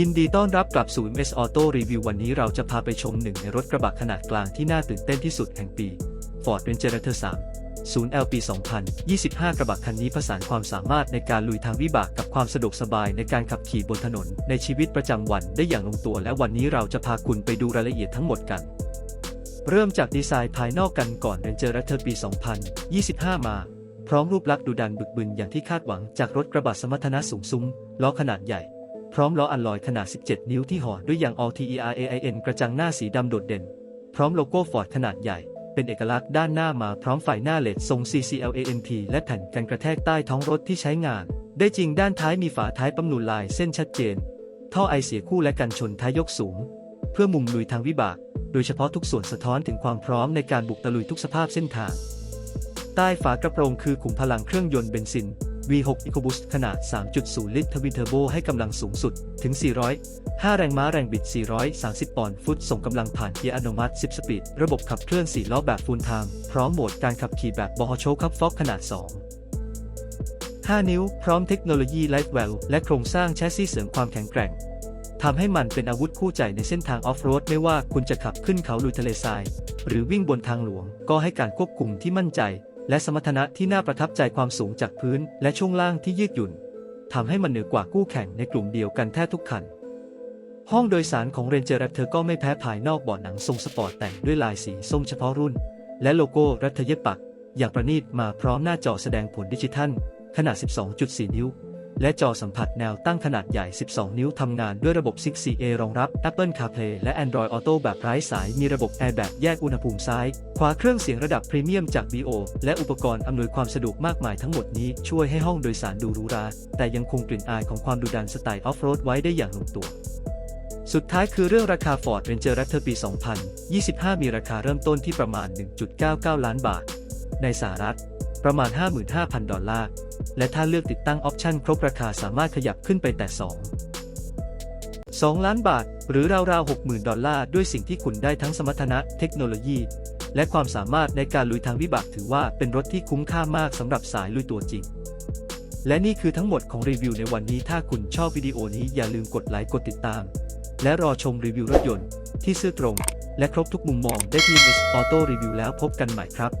ยินดีต้อนรับกลับสู่ MS Auto Review วันนี้เราจะพาไปชมหนึ่งในรถกระบะขนาดกลางที่น่าตื่นเต้นที่สุดแห่งปี Ford Ranger 3 0 L ปี2025 กระบะคันนี้ผสานความสามารถในการลุยทางวิบากกับความสะดวกสบายในการขับขี่บนถนน ในชีวิตประจำวันได้อย่างลงตัว และวันนี้เราจะพาคุณไปดูรายละเอียดทั้งหมดกัน เริ่มจากดีไซน์ภายนอกกันก่อน Ranger Raptor ปี 2025 มาพร้อมรูปลักษณ์ดุดันบึกบึนอย่างที่คาดหวังจากรถกระบะสมรรถนะสูงซุ้มล้อขนาดใหญ่ พร้อมล้ออัลลอยขนาด 17 นิ้วที่ห่อด้วยยาง All TERAIN กระจังหน้าสีดำโดดเด่น พร้อมโลโก้ฟอร์ดขนาดใหญ่ เป็นเอกลักษณ์ด้านหน้ามาพร้อมไฟหน้าเลดทรง CCLANT และแผ่นกันกระแทกใต้ท้องรถที่ใช้งาน ได้จริงด้านท้ายมีฝาท้ายปั๊มนูนลายเส้นชัดเจน ท่อไอเสียคู่และกันชนท้ายยกสูง เพื่อมุมลุยทางวิบาก โดยเฉพาะทุกส่วนสะท้อนถึงความพร้อมในการบุกตะลุยทุกสภาพเส้นทาง ใต้ฝากระโปรงคือขุมพลังเครื่องยนต์เบนซิน V6 EcoBoost ขนาด 3.0 ลิตรทวินเทอร์โบให้กำลังสูงสุดถึง 405 แรงม้าแรงบิด 430 ปอนด์ฟุต ส่งกำลังผ่านเกียร์อัตโนมัติ 10 สปีด ระบบขับเคลื่อน 4 ล้อแบบฟูลไทม์พร้อมโหมดการขับขี่แบบบอฮโชคับฟอกขนาด 2 5 นิ้ว พร้อมเทคโนโลยีไลท์เวลและโครงสร้างแชสซีเสริมความแข็งแกร่งทำให้มันเป็นอาวุธคู่ใจในเส้นทางออฟโรดไม่ว่าคุณจะขับขึ้นเขาลุยทะเลทราย หรือวิ่งบนทางหลวง ก็ให้การควบคุมที่มั่นใจ และสมรรถนะที่น่าประทับใจความสูงจากพื้น และช่วงล่างที่ยืดหยุ่นทำให้มันเหนือกว่าคู่แข่งในกลุ่มเดียวกันแทบทุกคัน ห้องโดยสารของ Ranger Raptor ก็ไม่แพ้ภายนอกเบาะหนังทรงสปอร์ตแต่งด้วยลายสีส้มเฉพาะรุ่น และโลโก้รัฐเย็บปัก อย่างประณีตมาพร้อมหน้าจอแสดงผลดิจิทัล ขนาด 12.4 นิ้ว และจอสัมผัสแนวตั้งขนาดใหญ่ 12 นิ้วทำงานด้วยระบบ 6CA รองรับ Apple CarPlay และ Android Auto แบบไร้สาย มีระบบ Airbag แยกอุณหภูมิซ้าย ขวาเครื่องเสียงระดับพรีเมียมจาก BO และอุปกรณ์อำนวยความสะดวกมากมายทั้งหมดนี้ช่วยให้ห้องโดยสารดูหรูหรา แต่ยังคงกลิ่นอายของความดุดันสไตล์ออฟโรดไว้ได้อย่างลงตัวสุดท้ายคือเรื่องราคา Ford Ranger Raptor ปี 2025 มีราคาเริ่มต้นที่ประมาณ 1.99 ล้านบาท ในสหรัฐ ประมาณ 55,000 ดอลลาร์ และถ้าเลือกติดตั้งออปชันครบราคาสามารถขยับขึ้นไปแต่ 2 2 ล้านบาท หรือราวๆ 60,000 ดอลลาร์ ด้วยสิ่งที่คุณได้ทั้งสมรรถนะเทคโนโลยี และความสามารถในการลุยทางวิบากถือว่าเป็นรถที่คุ้มค่ามากสำหรับสายลุยตัวจริง และนี่คือทั้งหมดของรีวิวในวันนี้ถ้าคุณชอบวิดีโอนี้อย่าลืมกดไลค์กดติดตาม และรอชมรีวิวรถยนต์ที่ซื่อตรง และครบทุกมุมมองได้ที่ Miss Auto Review แล้วพบกันใหม่ครับ